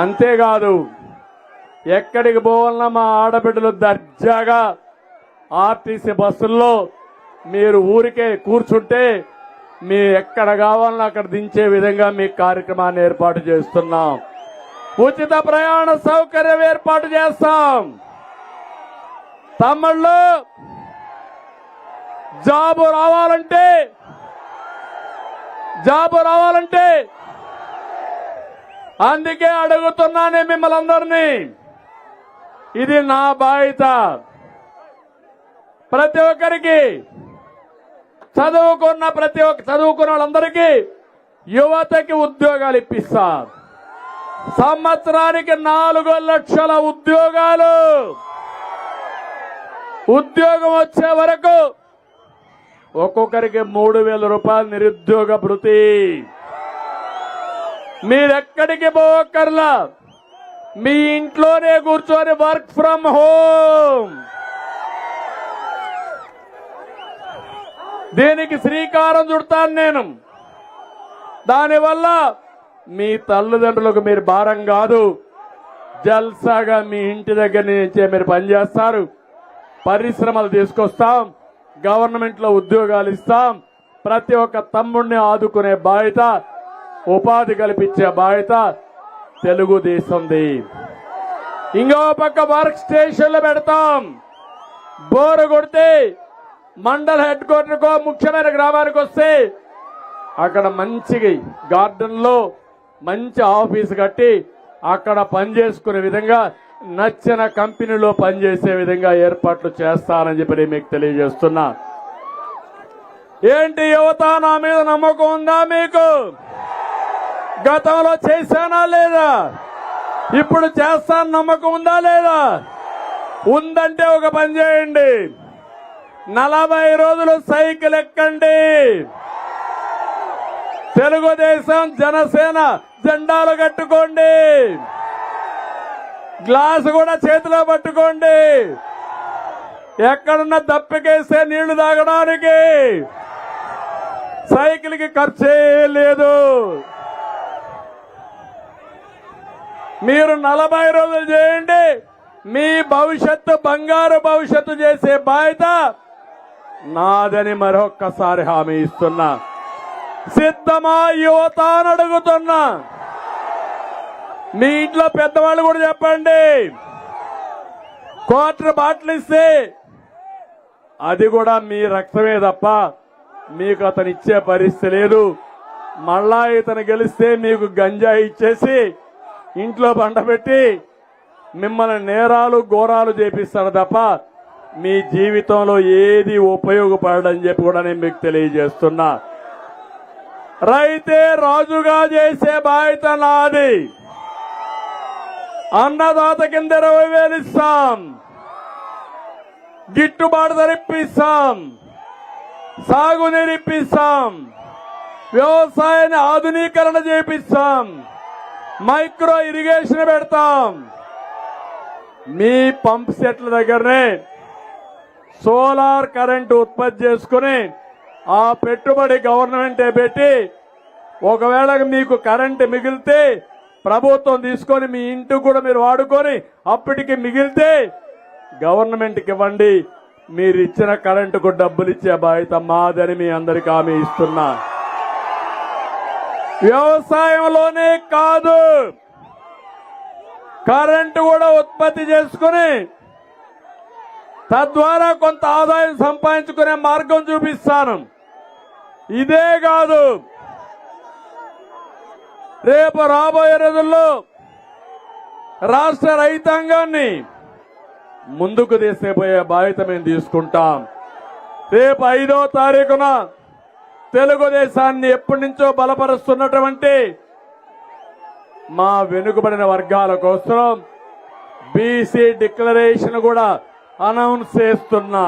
అంతేకాదు ఎక్కడికి పోవాలన్నా మా ఆడబిడ్డలు దర్జాగా ఆర్టీసీ బస్సుల్లో మీరు ఊరికే కూర్చుంటే మీ ఎక్కడ కావాలన్నా అక్కడ దించే విధంగా మీ కార్యక్రమాన్ని ఏర్పాటు చేస్తున్నాం. ఉచిత ప్రయాణ సౌకర్యం ఏర్పాటు చేస్తాం. తమ్ముళ్ళు జాబు రావాలంటే జాబు రావాలంటే అందుకే అడుగుతున్నానే మిమ్మల్ని అందరినీ. ఇది నా బాధ్యత. ప్రతి ఒక్కరికి చదువుకున్న ప్రతి ఒక్క చదువుకున్న వాళ్ళందరికీ యువతకి ఉద్యోగాలు ఇప్పిస్తా సంవత్సరానికి నాలుగు లక్షల ఉద్యోగాలు. ఉద్యోగం వచ్చే వరకు ఒక్కొక్కరికి మూడు వేల రూపాయలు నిరుద్యోగ భృతి. మీరెక్కడికి పోకర్లా మీ ఇంట్లోనే కూర్చొని వర్క్ ఫ్రమ్ హోమ్. దీనికి శ్రీకారం చుడతాను నేను. దానివల్ల మీ తల్లిదండ్రులకు మీరు భారం కాదు. జల్సాగా మీ ఇంటి దగ్గర నుంచే మీరు పనిచేస్తారు. పరిశ్రమలు తీసుకొస్తాం. గవర్నమెంట్లో ఉద్యోగాలు ఇస్తాం. ప్రతి ఒక్క తమ్ముడిని ఆదుకునే బాధ్యత ఉపాధి కల్పించే బాధ్యత తెలుగుదేశంది. ఇంకో పక్క వర్క్ స్టేషన్లు పెడతాం. బోరు కొడితే మండల హెడ్ క్వార్టర్కో ముఖ్యమైన గ్రామానికి వస్తే అక్కడ మంచి గార్డెన్లో మంచి ఆఫీస్ కట్టి అక్కడ పనిచేసుకునే విధంగా నచ్చిన కంపెనీలో పనిచేసే విధంగా ఏర్పాట్లు చేస్తానని చెప్పి నేను మీకు తెలియజేస్తున్నా. ఏంటి యువత నా మీద నమ్మకం ఉందా మీకు? గతంలో చేశానా లేదా? ఇప్పుడు చేస్తాను నమ్మకం ఉందా లేదా? ఉందంటే ఒక పని చేయండి. నలభై రోజులు సైకిల్ ఎక్కండి. తెలుగుదేశం జనసేన జెండాలు కట్టుకోండి. గ్లాసు కూడా చేతిలో పట్టుకోండి. ఎక్కడున్న దప్పికేస్తే నీళ్ళు తాగడానికి సైకిల్కి ఖర్చే లేదు. మీరు నలభై రోజులు చేయండి. మీ భవిష్యత్తు బంగారు భవిష్యత్తు చేసే బాధ్యత నాదని మరొక్కసారి హామీ ఇస్తున్నా. సిద్ధమా యువత అని అడుగుతున్నా. మీ ఇంట్లో పెద్దవాళ్ళు కూడా చెప్పండి. క్వార్టర్ బాటిల్ ఇస్తే అది కూడా మీ రక్తమే తప్ప మీకు అతను ఇచ్చే పరిస్థితి లేదు. మళ్ళా ఇతను గెలిస్తే మీకు గంజాయి ఇచ్చేసి ఇంట్లో బండబెట్టి మిమ్మల్ని నేరాలు ఘోరాలు చేపిస్తాడు తప్ప మీ జీవితంలో ఏది ఉపయోగపడని చెప్పి కూడా నేను మీకు తెలియజేస్తున్నా. రైతే రాజుగా చేసే బాధ్యత నాది. అన్నదాత కింద ఇరవై వేలు ఇస్తాం. గిట్టుబాటు ధరిప్పిస్తాం సాగునీరిప్పిస్తాం వ్యవసాయాన్ని ఆధునీకరణ చేపిస్తాం. మైక్రో ఇరిగేషన్ పెడతాం. మీ పంప్ సెట్ల దగ్గరనే సోలార్ కరెంటు ఉత్పత్తి చేసుకుని ఆ పెట్టుబడి గవర్నమెంటే పెట్టి ఒకవేళ మీకు కరెంటు మిగిలితే ప్రభుత్వం తీసుకొని మీ ఇంటికి కూడా మీరు వాడుకొని అప్పటికి మిగిలితే గవర్నమెంట్కి ఇవ్వండి. మీరు ఇచ్చిన కరెంటుకు డబ్బులు ఇచ్చే బాధ్యత మాదని మీ అందరికీ హామీ ఇస్తున్నా. వ్యవసాయంలోనే కాదు. కరెంటు కూడా ఉత్పత్తి చేసుకుని తద్వారా కొంత ఆదాయం సంపాదించుకునే మార్గం చూపిస్తాను. ఇదే కాదు. రేపు రాబోయే రోజుల్లో రాష్ట్ర రైతాంగాన్ని ముందుకు తీసుకుపోయే బాధ్యత మేము తీసుకుంటాం. రేపు ఐదో తారీఖున తెలుగుదేశాన్ని ఎప్పటి నుంచో బలపరుస్తున్నటువంటి మా వెనుకబడిన వర్గాల కోసం బీసీ డిక్లరేషన్ కూడా అనౌన్స్ చేస్తున్నా.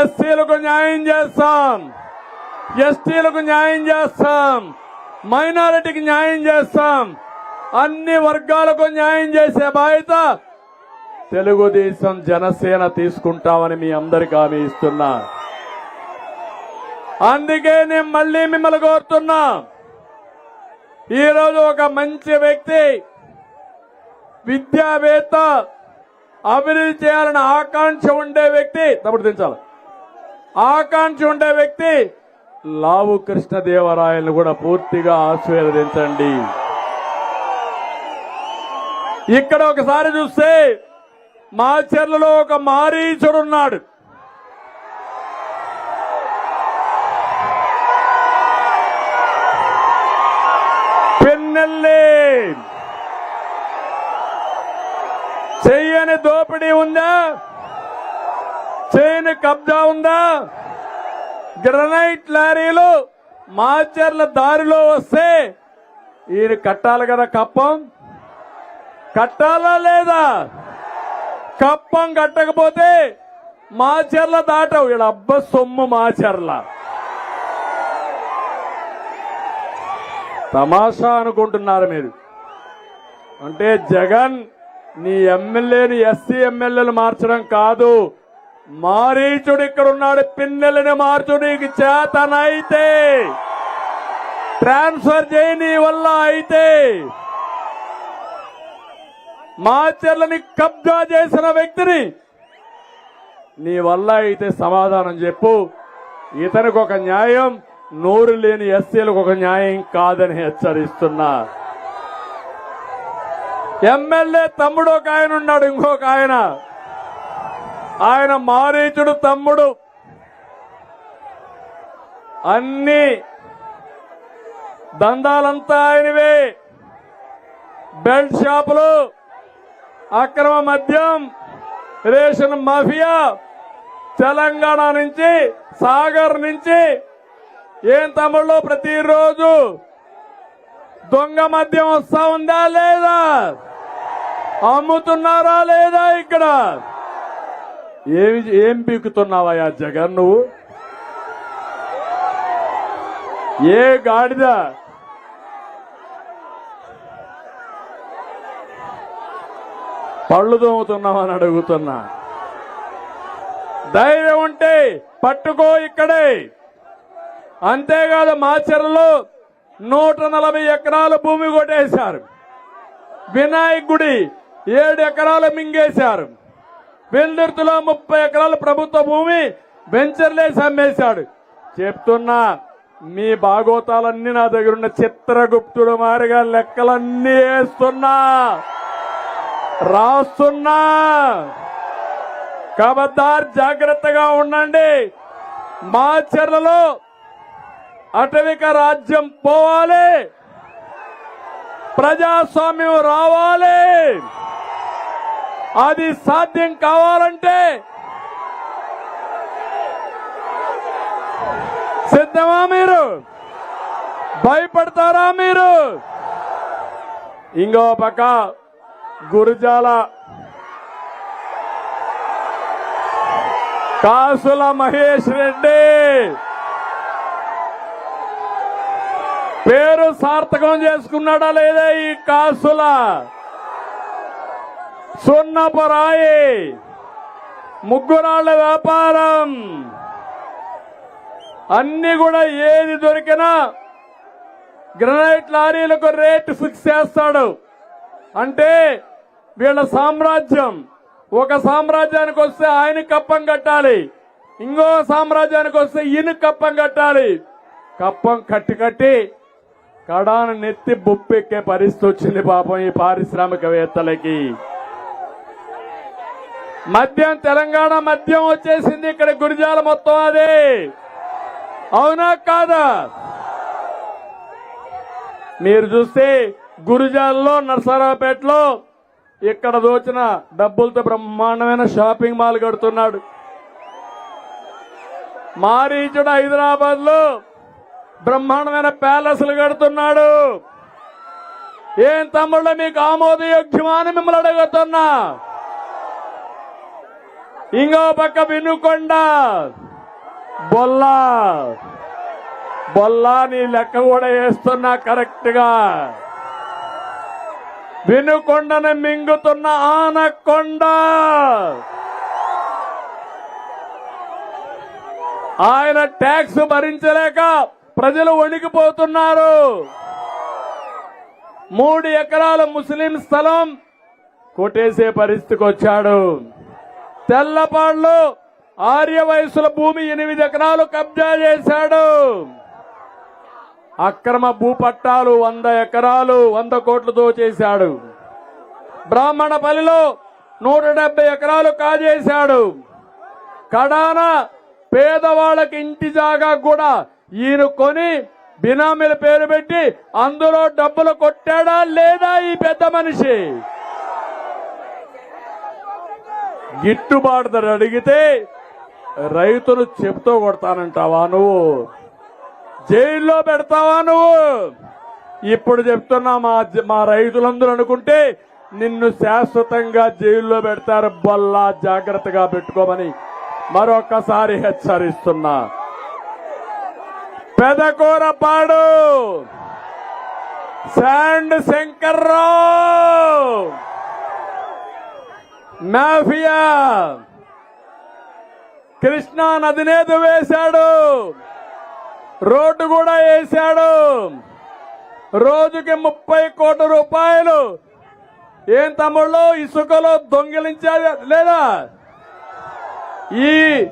ఎస్సీలకు న్యాయం చేస్తాం. ఎస్టీలకు న్యాయం చేస్తాం. మైనారిటీకి న్యాయం చేస్తాం. అన్ని వర్గాలకు న్యాయం చేసే బాధ్యత తెలుగుదేశం జనసేన తీసుకుంటామని మీ అందరికి హామీ ఇస్తున్నా. అందుకే నేను మళ్ళీ మిమ్మల్ని కోరుతున్నా. ఈరోజు ఒక మంచి వ్యక్తి విద్యావేత్త అభివృద్ధి చేయాలని ఆకాంక్ష ఉండే వ్యక్తి తప్పుడు దించాలి ఆకాంక్ష ఉండే వ్యక్తి లావు కృష్ణదేవరాయలను కూడా పూర్తిగా ఆశీర్వదించండి. ఇక్కడ ఒకసారి చూస్తే మా చెర్లలో ఒక మారీచుడున్నాడు చెయ్యని దోపిడీ ఉందా? చేయని కబ్జా ఉందా? గ్రనైట్ లారీలు మాచర్ల దారిలో వస్తే ఈయన కట్టాలి కదా కప్పం? కట్టాలా లేదా? కప్పం కట్టకపోతే మాచర్ల దాటవు. వీళ్ళ అబ్బ సొమ్ము మాచర్ల. తమాషా అనుకుంటున్నారు మీరు. అంటే జగన్ నీ ఎమ్మెల్యేని ఎస్సీ ఎమ్మెల్యేలు మార్చడం కాదు. మారీచుడు ఇక్కడ ఉన్నాడు పిన్నెలని మార్చు నీకు చేతనైతే. ట్రాన్స్ఫర్ చేయి నీ వల్ల అయితే. మాచర్లని కబ్జా చేసిన వ్యక్తిని నీ వల్ల అయితే సమాధానం చెప్పు. ఇతనికి ఒక న్యాయం నోరు లేని ఎస్సీలకు ఒక న్యాయం కాదని హెచ్చరిస్తున్నా. ఎమ్మెల్యే తమ్ముడు ఒక ఆయన ఉన్నాడు ఇంకొక ఆయన. ఆయన మారీచుడు తమ్ముడు. అన్ని దందాలంతా ఆయనవే. బెల్ట్ షాపులు అక్రమ మద్యం రేషన్ మాఫియా తెలంగాణ నుంచి సాగర్ నుంచి ఏం తమ్ముళ్ళు ప్రతిరోజు? దొంగ మద్యం వస్తా ఉందా లేదా? అమ్ముతున్నారా లేదా ఇక్కడ? ఏమి ఏం పీకుతున్నావయ్యా జగన్ నువ్వు? ఏ గాడిద? పళ్ళు తోముతున్నామని అడుగుతున్నా. ధైర్యం ఉంటే పట్టుకో ఇక్కడే. అంతేకాదు మాచర్లలో నూట నలభై ఎకరాల భూమి కొట్టేశారు. వినాయక్ గుడి ఏడు ఎకరాలు మింగేశారు. వెల్దుర్తిలో ముప్పై ఎకరాల ప్రభుత్వ భూమి వెంచర్లేసి అమ్మేశాడు చెప్తున్నా మీ భాగోతాలన్నీ నా దగ్గర ఉన్న చిత్రగుప్తుడు మారిగా లెక్కలన్నీ వేస్తున్నా. రాస్తున్నా. కబద్దార్ జాగ్రత్తగా ఉండండి. మా చెర్లలో అటవిక రాజ్యం పోవాలి. ప్రజాస్వామ్యం రావాలి. అది సాధ్యం కావాలంటే సిద్ధమా మీరు? భయపడతారా మీరు? ఇంకో పక్క గురుజాల కాసుల మహేష్ రెడ్డి. పేరు సార్థకం చేసుకున్నాడా లేదా ఈ కాసుల? సున్నపురాయి ముగ్గురాళ్ళ వ్యాపారం. అన్ని కూడా ఏది దొరికినా గ్రనైట్ లారీలకు రేటు ఫిక్స్ చేస్తాడు. అంటే వీళ్ళ సామ్రాజ్యం ఒక సామ్రాజ్యానికి వస్తే ఆయన కప్పం కట్టాలి. ఇంకో సామ్రాజ్యానికి వస్తే ఈయన కప్పం కట్టాలి. కప్పం కట్టి కట్టి కడాను నెత్తి బొప్పెక్కే పరిస్థితి వచ్చింది పాపం ఈ పారిశ్రామికవేత్తలకి. మద్యం తెలంగాణ మద్యం వచ్చేసింది ఇక్కడ గురిజాల మొత్తం అదే. అవునా కాదా? మీరు చూస్తే గురిజాల్లో నర్సరావుపేటలో ఇక్కడ దోచిన డబ్బులతో బ్రహ్మాండమైన షాపింగ్ మాల్ కడుతున్నాడు. మారీచుడు హైదరాబాద్లో బ్రహ్మాండమైన ప్యాలెస్లు కడుతున్నాడు. ఏం తమ్ముళ్ళ మీకు ఆమోదయోగ్యమా అని మిమ్మల్ని అడుగుతున్నా. ఇంకో పక్క వినుకొండ. బొల్లా. బొల్లా నీ లెక్క కూడా వేస్తున్నా కరెక్ట్గా వినుకొండను మింగుతున్న ఆనకొండ. ఆయన ట్యాక్స్ భరించలేక ప్రజలు వణికిపోతున్నారు. మూడు ఎకరాల ముస్లిం స్థలం కొట్టేసే పరిస్థితికి వచ్చాడు. తెల్లపాళ్ళు ఆర్య వయసుల భూమి ఎనిమిది ఎకరాలు కబ్జా చేశాడు. అక్రమ భూపట్టాలు వంద ఎకరాలు వంద కోట్లతో చేశాడు. బ్రాహ్మణపల్లిలో నూట డెబ్బై ఎకరాలు కాజేశాడు. కడాన పేదవాళ్ళకి ఇంటి జాగా కూడా ఈయన కొని బినామీల పేరు పెట్టి అందులో డబ్బులు కొట్టాడా లేదా ఈ పెద్ద మనిషి? గిట్టుబాటు ధర అడిగితే రైతులు చెప్తూ కొడతానంటావా నువ్వు? జైల్లో పెడతావా నువ్వు? ఇప్పుడు చెప్తున్నా మా మా రైతులందరూ అనుకుంటే నిన్ను శాశ్వతంగా జైల్లో పెడతారు బల్లా జాగ్రత్తగా పెట్టుకోమని మరొకసారి హెచ్చరిస్తున్నా. పెదకూరపాడు. శాండ్ శంకర్రావు. మాఫియా. కృష్ణా నదినేదు వేశాడు. రోడ్డు కూడా వేశాడు. రోజుకి ముప్పై కోట్ల రూపాయలు. ఏం తమ్ముళ్ళు ఇసుకలో దొంగిలించాడు లేదా? ఈ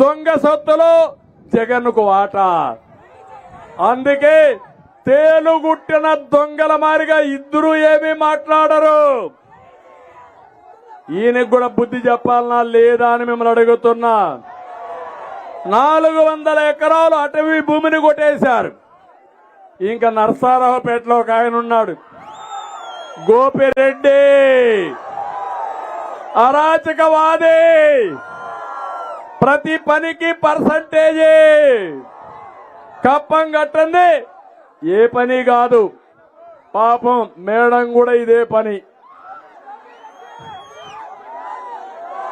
దొంగ సొత్తులో జగన్కు వాటా. అందుకే తేలుగుట్టిన దొంగల మారిగా ఇద్దరు ఏమీ మాట్లాడరు. ఈయనకు కూడా బుద్ధి చెప్పాలనా లేదా అని మిమ్మల్ని అడుగుతున్నా. నాలుగు వందల ఎకరాలు అటవీ భూమిని కొట్టేశారు. ఇంకా నర్సారావుపేటలో ఒక ఆయన ఉన్నాడు. గోపిరెడ్డి. అరాచకవాది. ప్రతి పనికి పర్సంటేజీ. కప్పం కట్టండి. ఏ పని కాదు. పాపం మేడం కూడా ఇదే పని.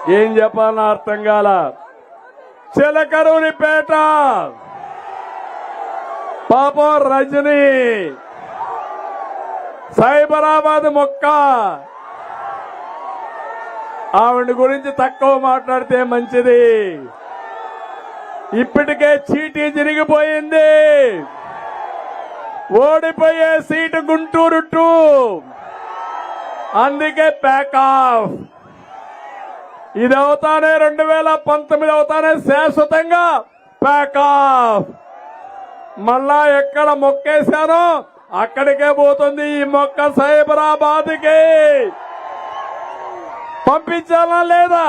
ఏం చెప్పాలని అర్థం కాల? చిలకరునిపేట. పాపం రజని. సైబరాబాద్ మొక్క. ఆవిడ గురించి తక్కువ మాట్లాడితే మంచిది. ఇప్పటికే చీటీ జరిగిపోయింది. ఓడిపోయే సీటు గుంటూరు టూ. అందుకే ప్యాక్ ఆఫ్ ఇది అవుతానే రెండు వేల పంతొమ్మిది అవుతానే శాశ్వతంగా ప్యాక్ ఆఫ్ మళ్ళా ఎక్కడ మొక్కేశానో అక్కడికే పోతుంది ఈ మొక్క సైబరాబాద్కి. పంపించాలా లేదా?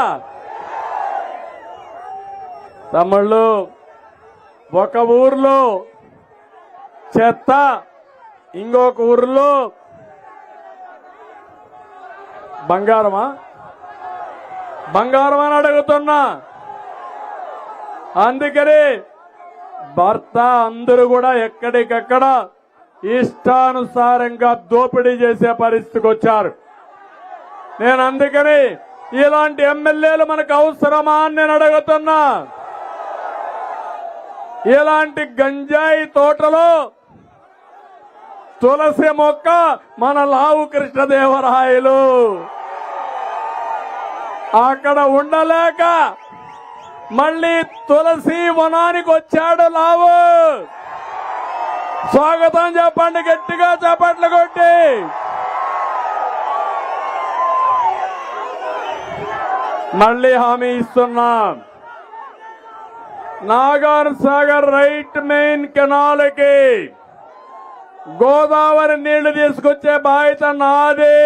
తమ్ముళ్ళు ఒక ఊర్లో చెత్త ఇంకొక ఊర్లో బంగారమా? బంగారం అని అడుగుతున్నా. అందుకని భర్త అందరూ కూడా ఎక్కడికక్కడ ఇష్టానుసారంగా దోపిడీ చేసే పరిస్థితికి వచ్చారు. నేను అందుకని ఇలాంటి ఎమ్మెల్యేలు మనకు అవసరమా అని నేను అడుగుతున్నా. ఇలాంటి గంజాయి తోటలో తులసి మొక్క మన లావు కృష్ణదేవరాయలు? అక్కడ ఉండలేక మళ్ళీ తులసి వనానికి వచ్చాడు లావు. స్వాగతం చెప్పండి గట్టిగా చప్పట్లు కొట్టి. మళ్ళీ హామీ ఇస్తున్నాం. నాగార్ సాగర్ రైట్ మెయిన్ కెనాల్కి. గోదావరి నీళ్ళు తీసుకొచ్చే బాధ్యత నాది.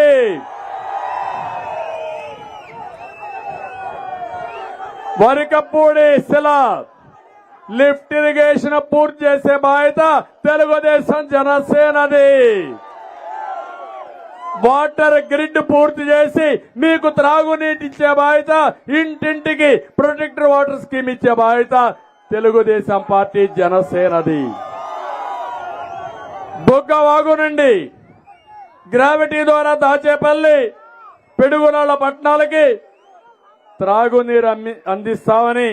వరికపూడి శిల. లిఫ్ట్ ఇరిగేషన్ పూర్తి చేసే బాధ్యత తెలుగుదేశం జనసేనది. వాటర్ గ్రిడ్ పూర్తి చేసి మీకు త్రాగునీటి ఇచ్చే బాధ్యత ఇంటింటికి ప్రొటెక్టర్ వాటర్ స్కీమ్ ఇచ్చే బాధ్యత తెలుగుదేశం పార్టీ జనసేనది. బొగ్గ వాగు నుండి గ్రావిటీ ద్వారా దాచేపల్లి పిడుగునాళ్ళ పట్టణాలకి త్రాగునీరు అమ్మి అందిస్తామని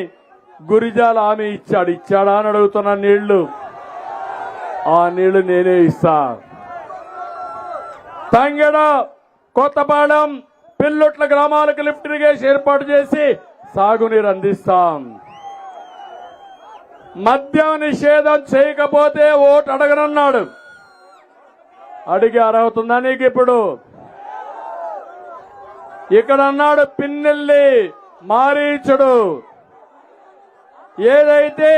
గురిజాల హామీ ఇచ్చాడు. ఇచ్చాడా అని అడుగుతున్న నీళ్ళు. ఆ నీళ్ళు నేనే ఇస్తాను తంగెడ కొత్తపాలెం పిల్లుట్ల గ్రామాలకు లిఫ్ట్ ఇరిగేషన్ ఏర్పాటు చేసి సాగునీరు అందిస్తాం. మద్యం నిషేధం చేయకపోతే ఓటు అడగనన్నాడు. అడిగి అర్హత ఉందా నీకు ఇప్పుడు? ఇక్కడ అన్నాడు పిన్నెల్లి మారీచుడు. ఏదైతే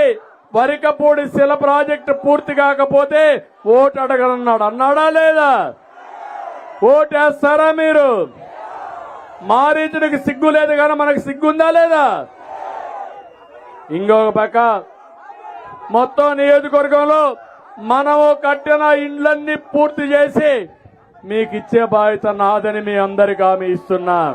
వరికపూడి శిల ప్రాజెక్టు పూర్తి కాకపోతే ఓటు అడగనన్నాడు. అన్నాడా లేదా? ఓటేస్తారా మీరు? మారీచుడికి సిగ్గు లేదు కానీ మనకు సిగ్గుందా లేదా? ఇంకొక పక్క మొత్తం నియోజకవర్గంలో మనము కట్టిన ఇండ్లన్నీ పూర్తి చేసి మీకు ఇచ్చే బాధ్యత నాదని మీ అందరికి హామీ ఇస్తున్నాం.